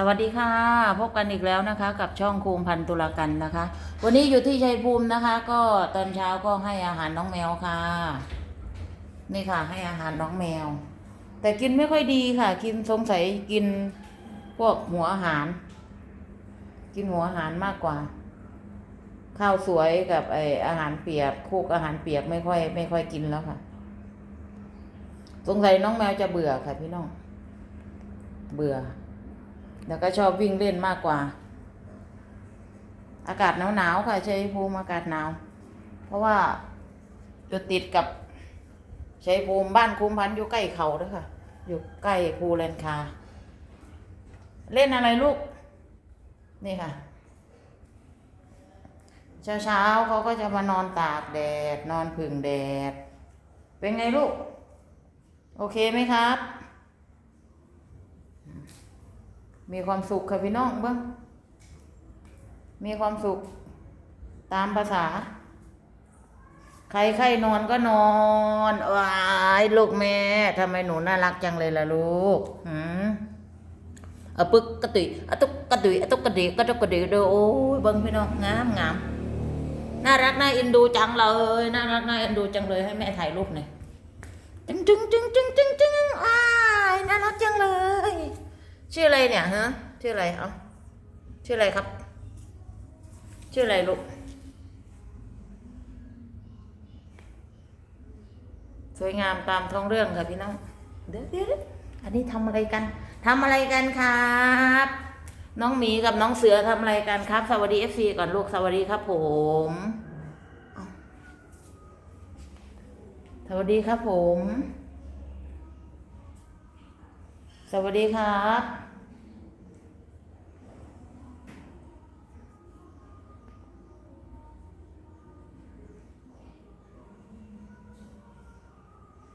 สวัสดีค่ะ พบกันอีกแล้วนะคะ กับช่องคูมพันตุลากันนะคะ วันนี้อยู่ที่ชัยภูมินะคะ ก็ตอนเช้าก็ให้อาหารน้องแมวค่ะ นี่ค่ะ ให้อาหารน้องแมว แต่กินไม่ค่อยดีค่ะ กินสงสัยกินพวกหัวอาหาร กินหัวอาหารมากกว่า ข้าวสวยกับไออาหารเปียกคุกอาหารเปียกไม่ค่อย ไม่ค่อยกินแล้วค่ะ สงสัยน้องแมวจะเบื่อค่ะพี่น้องเบื่อ แล้วก็ชอบวิ่งเล่นมากกว่า อากาศหนาวๆค่ะชัยภูมิอากาศหนาว เพราะว่าอยู่ติดกับชัยภูมิบ้านคุ้มพันอยู่ใกล้เขาด้วยค่ะ อยู่ใกล้ภูแลนคา เล่นอะไรลูก นี่ค่ะ เช้าเช้าๆเขาก็จะมานอนตากแดด นอนผึ่งแดด เป็นไงลูก โอเคไหมครับ มีความสุขค่ะพี่น้องเบ้างมีความสุข ตามภาษา ใครใครนอนก็นอนว้ายลูกแม่ทำไมหนูน่ารักจังเลยล่ะลูกหืมอะปึกกระตุยอะตุกกระตุยอะตุกกระดิกกระตุกกระดิกเด้อโอ้ยเบิ้งพี่น้องงามงามน่ารักน่าเอ็นดูจังเลยน่ารักน่าเอ็นดูจังเลยให้แม่ถ่ายรูปหน่อยจึงจึงจึงจึงจึงจึงอ้ายน่ารักจังเลย ชื่ออะไรเนี่ยฮะชื่ออะไรเอาชื่ออะไรครับ ชื่ออะไรลูกสวยงามตามท้องเรื่องค่ะพี่น้องเดี๋ยวเดี๋ยวอันนี้ทำอะไรกันทำอะไรกันครับ น้องหมีกับน้องเสือทำอะไรกันครับ สวัสดีเอฟซีก่อนลูกสวัสดีครับ ผมสวัสดีครับผม สวัสดีครับ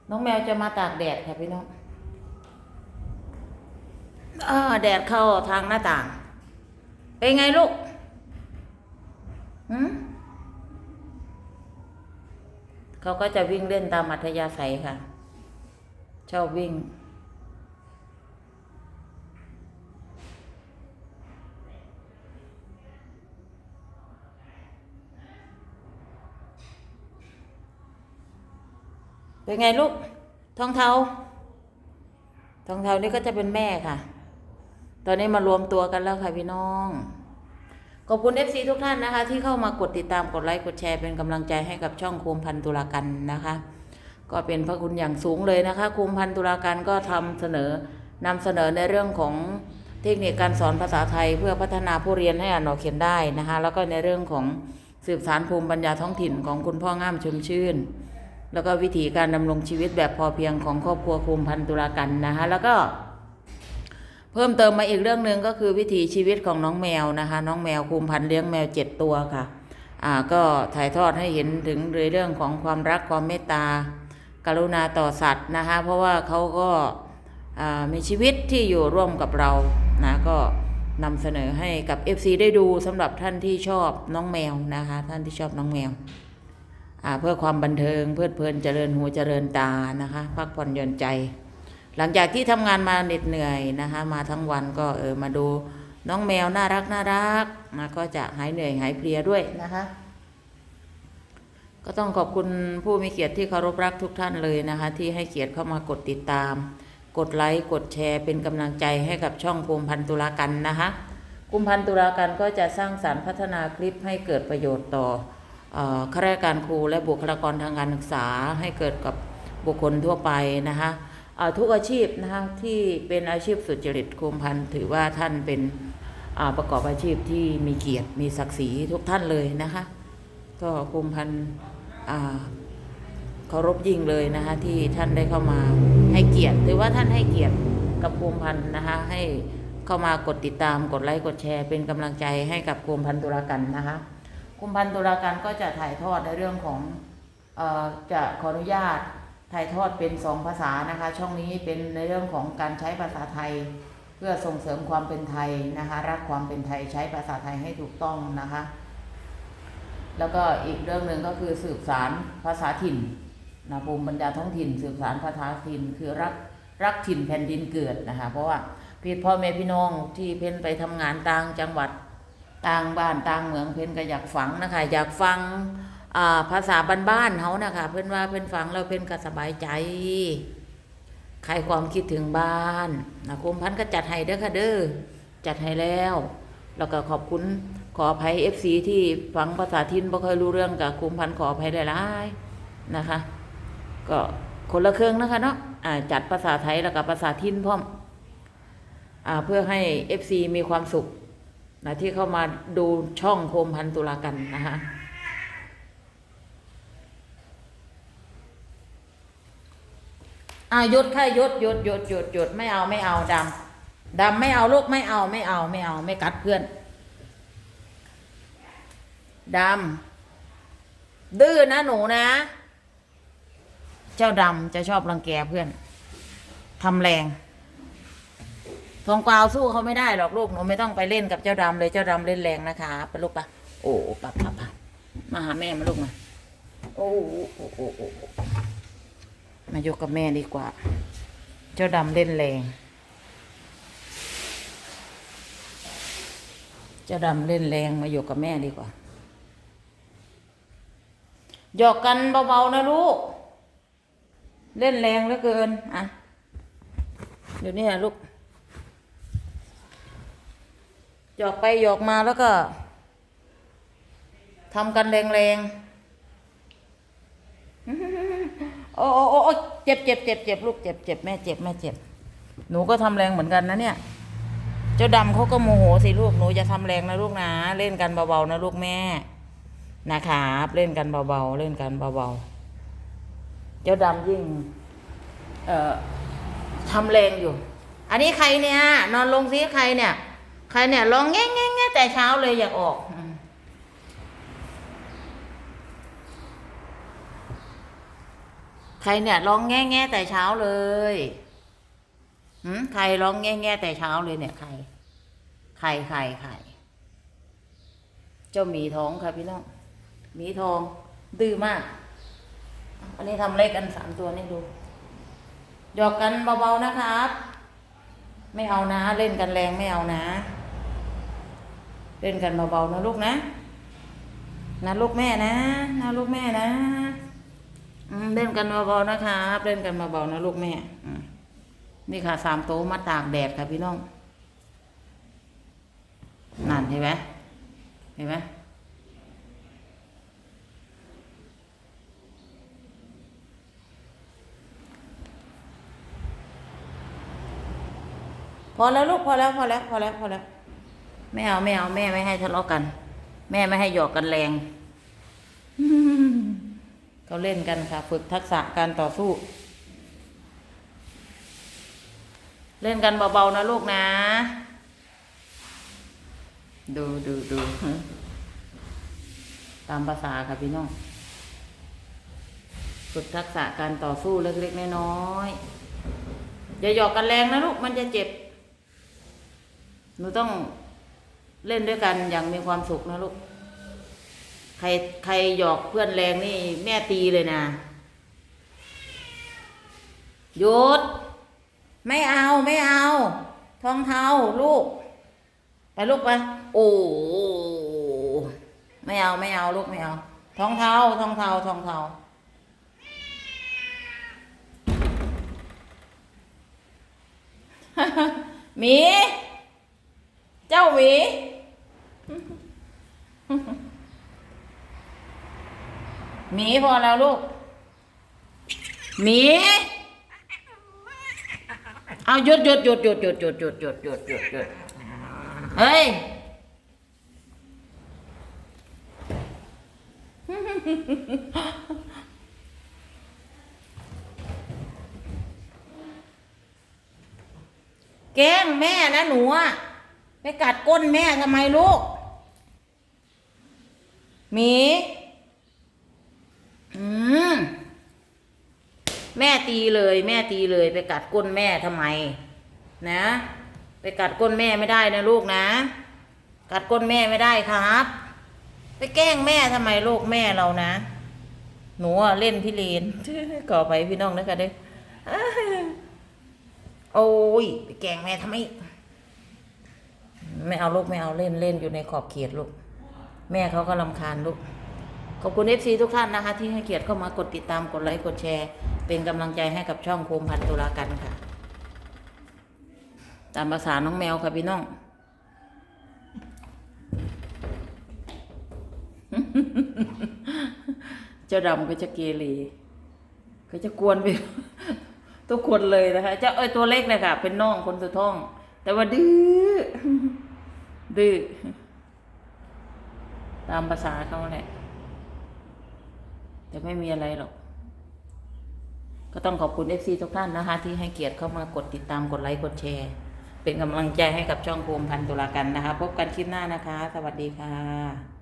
น้องแมวจะมาตากแดดค่ะพี่น้องอแดดเข้าทางหน้าต่าง เป็นไงลูกหืมเขาก็จะวิ่งเล่นตามอัธยาศัยค่ะ ชอบวิ่ง เป็นไงลูก ทองเทา ทองเทานี่ก็จะเป็นแม่ค่ะ ตอนนี้มารวมตัวกันแล้วค่ะพี่น้อง ขอบคุณเอฟซีทุกท่านนะคะ ที่เข้ามากดติดตามกดไลค์กดแชร์เป็นกำลังใจให้กับช่องโคมพันตุลากันนะคะ ก็เป็นพระคุณอย่างสูงเลยนะคะโคมพันตุลากันก็ทำเสนอนำเสนอในเรื่องของเทคนิคการสอนภาษาไทยเพื่อพัฒนาผู้เรียนให้อ่านออกเขียนได้นะคะ แล้วก็ในเรื่องของสืบสารภูมิปัญญาท้องถิ่นของคุณพ่อง่ามชมชื่น แล้วก็วิธีการดำรงชีวิตแบบพอเพียงของครอบครัวคุมพันตุลากันนะคะแล้วก็เพิ่มเติมมาอีกเรื่องหนึ่งก็คือวิถีชีวิตของน้องแมวนะคะ น้องแมวคุมพันเลี้ยงแมวเจ็ดตัวค่ะอ่าก็ถ่ายทอดให้เห็นถึงเรื่องของความรักความเมตตากรุณาต่อสัตว์นะคะเพราะว่าเขาก็อ่ามีชีวิตที่อยู่ร่วมกับเรานะก็นำเสนอให้กับ FC ได้ดูสำหรับท่านที่ชอบน้องแมวนะคะ ท่านที่ชอบน้องแมว เพื่อความบันเทิงเพลิดเพลินเจริญหูเจริญตานะคะพักผ่อนหย่อนใจ หลังจากที่ทำงานมาเหน็ดเหนื่อยนะคะ มาทั้งวันก็เออมาดูน้องแมวน่ารักน่ารักนะก็จะหายเหนื่อยหายเพลียด้วยนะคะ ก็ต้องขอบคุณผู้มีเกียรติที่เคารพรักทุกท่านเลยนะคะ ที่ให้เกียรติเข้ามากดติดตาม กดไลค์กดแชร์เป็นกำลังใจให้กับช่องภูมิพันธ์ตุลากันนะคะภูมิพันธ์ตุลากันก็จะสร้างสารรค์พัฒนาคลิปให้เกิดประโยชน์ต่อ ข้าราชการครูและบุคลากรทางการศึกษาให้เกิดกับบุคคลทั่วไปนะคะทุกอาชีพนะคะที่เป็นอาชีพสุจริตคุมพันถือว่าท่านเป็นประกอบอาชีพที่มีเกียรติมีศักดิ์ศรีทุกท่านเลยนะคะก็คุมพันเคารพยิ่งเลยนะคะที่ท่านได้เข้ามาให้เกียรติถือว่าท่านให้เกียรติกับคุมพันนะคะให้เข้ามากดติดตามกดไลค์กดแชร์ เป็นกำลังใจให้กับคุมพันตุลากันนะคะ กุมพันธ์ตุลาการก็จะถ่ายทอดในเรื่องของอจะขออนุญาตถ่ายทอดเป็นสองภาษานะคะ ช่องนี้เป็นในเรื่องของการใช้ภาษาไทย เพื่อส่งเสริมความเป็นไทยนะคะ รักความเป็นไทยใช้ภาษาไทยให้ถูกต้องนะคะ แล้วก็อีกเรื่องหนึ่งก็คือสืบสารภาษาถิ่นนะภูมิปัญญาท้องถิ่น สืบสารภาษาถิ่นคือรักรักถิ่นแผ่นดินเกิดนะคะ เพราะว่าพี่พ่อแม่พี่น้องที่เพ้นไปทำงานต่างจังหวัด ต่างบ้านต่างเมืองเพ้นก็อยากฟังนะคะอยากฟังอ่าภาษาบ้านๆเขานะคะเพิ่นว่าเพิ่นฟังแล้วเพิ่นก็สบายใจใครความคิดถึงบ้านนะคุมพันก็จัดให้เด้อค่ะเด้อจัดให้แล้วแล้วก็ขอบคุณขออภัย FC ที่ฟังภาษาทินบ่ค่อยรู้เรื่องกับคุมพันขออภัยหลายๆนะคะ ก็คนละเครื่องนะคะเนาะอ่าจัดภาษาไทยแล้วก็ภาษาทินพร้อมอ่าเพื่อให้ FC มีความสุข นะที่เข้ามาดูช่องโคมพันตุลากันนะคะอายุดค่ะยุดยุดยุดยุดยุดไม่เอาไม่เอาดำดำไม่เอาลูกไม่เอาไม่เอาไม่เอาไม่กัดเพื่อนดำดื้อนะหนูนะ เจ้าดำจะชอบรังแกเพื่อนทำแรง ทองกวาวสู้เขาไม่ได้หรอกลูกหนูไม่ต้องไปเล่นกับเจ้าดำเลยเจ้าดำเล่นแรงนะคะไปลูกปะโอ้ปะปะปะมาหาแม่มาลูกมาโอ้โอ้โอ้โอ้มายกกับแม่ดีกว่า เจ้าดำเล่นแรง เจ้าดำเล่นแรงมาอยู่กับแม่ดีกว่าหยอกกันเบาๆนะลูก เล่นแรงเหลือเกิน อะ อยู่นี่นะลูก หยอกไปหยอกมาแล้วก็ทำกันแรงๆ โอ้โอ้โอ้เจ็บเจ็บเจ็บเจ็บลูกเจ็บเจ็บแม่เจ็บแม่เจ็บ หนูก็ทำแรงเหมือนกันนะเนี่ย เจ้าดำเขาก็โมโหสิลูก หนูจะทำแรงนะลูกนะ เล่นกันเบาๆนะลูกแม่ นะครับเล่นกันเบาๆ เล่นกันเบาๆ เจ้าดำยิ่ง เอ่อทำแรงอยู่ อันนี้ใครเนี่ย นอนลงซิใครเนี่ย ใครเนี่ยร้องแง่แง่แง่แต่เช้าเลยอยากออกใครเนี่ยร้องแง่แง่แต่เช้าเลยหืมใครร้องแง่แง่แต่เช้าเลยเนี่ย ใคร ใครใครใครเจ้าหมีท้องค่ะพี่น้องหมีทอง ดื้อมาก อันนี้ทำเลขกันสามตัวนี่ดูหยอกกันเบาๆนะครับ ไม่เอานะ เล่นกันแรงไม่เอานะ เล่นกันเบาๆนะลูกนะ นะลูกแม่นะนะลูกแม่นะเล่นกันเบาๆนะครับเล่นกันเบาๆนะลูกแม่นี่ค่ะสามโต๊ะมาตากแดดค่ะพี่น้องนั่นเห็นไหมเห็นไหมพอแล้วลูกพอแล้วพอแล้วพอแล้วพอแล้ว ไม่เอาไม่เอาแม่ไม่ให้ทะเลาะกัน แม่ไม่ให้หยอกกันแรงเขาเล่นกันค่ะ ฝึกทักษะการต่อสู้ เล่นกันเบาๆนะลูกนะ ดูดูดูตามภาษาค่ะพี่น้อง ฝึกทักษะการต่อสู้เล็กๆน้อยๆอย่าหยอกกันแรงนะลูกมันจะเจ็บหนูต้อง เล่นด้วยกันอย่างมีความสุขนะลูก ใครใครหยอกเพื่อนแรงนี่แม่ตีเลยนะหยุด ไม่เอาไม่เอา ทองเทาลูก ไปลูกไป โอ้ไม่เอาไม่เอาลูกไม่เอา ทองเทาทองเทาทองเทาหมี เจ้าหมีหมีพอแล้วลูกหมีเอาหยุดหยุดหยุดหยุดหยุดหยุดหยุดหยุดหยุดหยุดหยุดเฮ้ยแกล้งแม่นะหนูอะ ไปกัดก้นแม่ทำไมลูก หมี อืม แม่ตีเลย แม่ตีเลย ไปกัดก้นแม่ทำไม นะ ไปกัดก้นแม่ไม่ได้นะลูกนะ กัดก้นแม่ไม่ได้ครับ ไปแกล้งแม่ทำไมลูกแม่เรานะ หนูเล่นพี่เลนก่อไปพี่น้องนะคะเด้อโอ้ย ไปแกล้งแม่ทำไม ไม่เอาลูกไม่เอาเล่นเล่นอยู่ในขอบเขตลูก แม่เขาก็ลำคาญลูก ขอบคุณเอฟซีทุกท่านนะคะ ที่ให้เกียรติเข้ามากดติดตามกดไลค์กดแชร์ เป็นกำลังใจให้กับช่องโคมพันตุลากันค่ะ ตามภาษาน้องแมวค่ะพี่น้องเจ้าดำก็จะเกเรก็จะกวนไปทุกคนเลยนะคะเจ้าเอ้ยตัวเล็กเลยค่ะ เป็นน้องคนสุดท้อง แต่ว่าดื้อ ดื้อตามภาษาเขาแหละ แต่ไม่มีอะไรหรอก ก็ต้องขอบคุณเอฟซีทุกท่านนะคะ ที่ให้เกียรติเข้ามากดติดตามกดไลค์กดแชร์ เป็นกำลังใจให้กับช่องโคมพันตุลากันนะคะ พบกันคลิปหน้านะคะ สวัสดีค่ะ